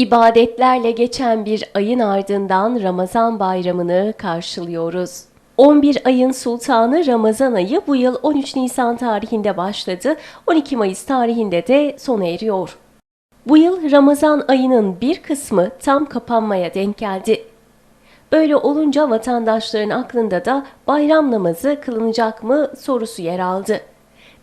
İbadetlerle geçen bir ayın ardından Ramazan bayramını karşılıyoruz. 11 ayın sultanı Ramazan ayı bu yıl 13 Nisan tarihinde başladı, 12 Mayıs tarihinde de sona eriyor. Bu yıl Ramazan ayının bir kısmı tam kapanmaya denk geldi. Böyle olunca vatandaşların aklında da bayram namazı kılınacak mı sorusu yer aldı.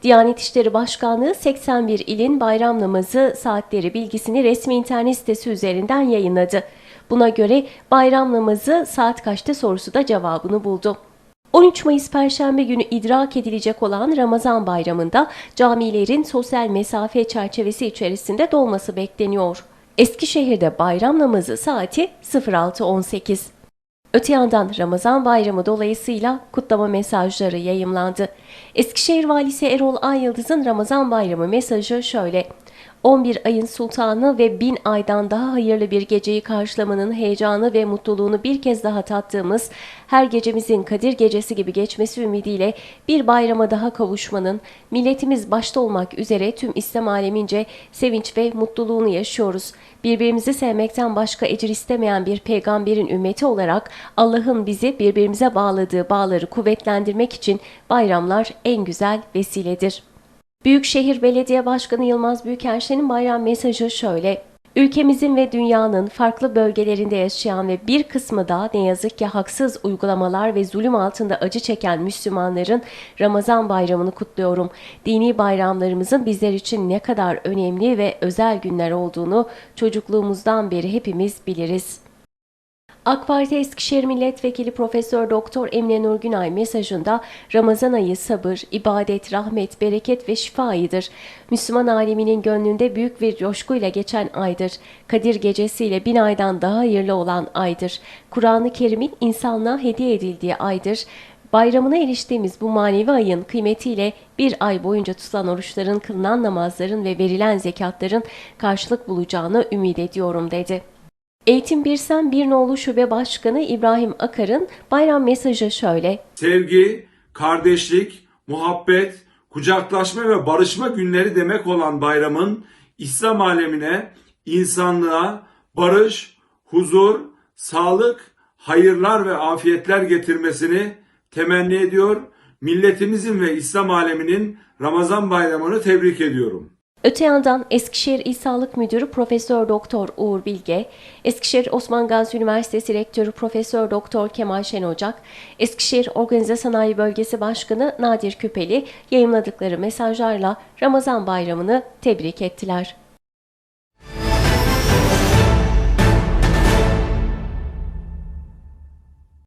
Diyanet İşleri Başkanlığı 81 ilin bayram namazı saatleri bilgisini resmi internet sitesi üzerinden yayınladı. Buna göre bayram namazı saat kaçta sorusu da cevabını buldu. 13 Mayıs Perşembe günü idrak edilecek olan Ramazan bayramında camilerin sosyal mesafe çerçevesi içerisinde dolması bekleniyor. Eskişehir'de bayram namazı saati 06.18. Öte yandan Ramazan bayramı dolayısıyla kutlama mesajları yayımlandı. Eskişehir Valisi Erol Ayyıldız'ın Ramazan bayramı mesajı şöyle. 11 ayın sultanı ve bin aydan daha hayırlı bir geceyi karşılamanın heyecanı ve mutluluğunu bir kez daha tattığımız, her gecemizin Kadir gecesi gibi geçmesi ümidiyle bir bayrama daha kavuşmanın, milletimiz başta olmak üzere tüm İslam alemince sevinç ve mutluluğunu yaşıyoruz. Birbirimizi sevmekten başka ecir istemeyen bir peygamberin ümmeti olarak Allah'ın bizi birbirimize bağladığı bağları kuvvetlendirmek için bayramlar en güzel vesiledir. Büyükşehir Belediye Başkanı Yılmaz Büyükerşen'in bayram mesajı şöyle. Ülkemizin ve dünyanın farklı bölgelerinde yaşayan ve bir kısmı da ne yazık ki haksız uygulamalar ve zulüm altında acı çeken Müslümanların Ramazan bayramını kutluyorum. Dini bayramlarımızın bizler için ne kadar önemli ve özel günler olduğunu çocukluğumuzdan beri hepimiz biliriz. AK Parti Eskişehir Milletvekili Profesör Doktor Emine Nur Günay mesajında Ramazan ayı sabır, ibadet, rahmet, bereket ve şifa ayıdır. Müslüman aleminin gönlünde büyük bir coşkuyla geçen aydır. Kadir gecesiyle bin aydan daha hayırlı olan aydır. Kur'an-ı Kerim'in insanlığa hediye edildiği aydır. Bayramına eriştiğimiz bu manevi ayın kıymetiyle bir ay boyunca tutulan oruçların, kılınan namazların ve verilen zekatların karşılık bulacağını ümit ediyorum dedi. Eğitim Birsen Birnoğlu Şube Başkanı İbrahim Akar'ın bayram mesajı şöyle. sevgi, kardeşlik, muhabbet, kucaklaşma ve barışma günleri demek olan bayramın İslam alemine, insanlığa barış, huzur, sağlık, hayırlar ve afiyetler getirmesini temenni ediyor. Milletimizin ve İslam aleminin Ramazan bayramını tebrik ediyorum. Öte yandan Eskişehir İl Sağlık Müdürü Profesör Doktor Uğur Bilge, Eskişehir Osman Gazi Üniversitesi Rektörü Profesör Doktor Kemal Şen Ocak, Eskişehir Organize Sanayi Bölgesi Başkanı Nadir Küpeli yayımladıkları mesajlarla Ramazan Bayramı'nı tebrik ettiler.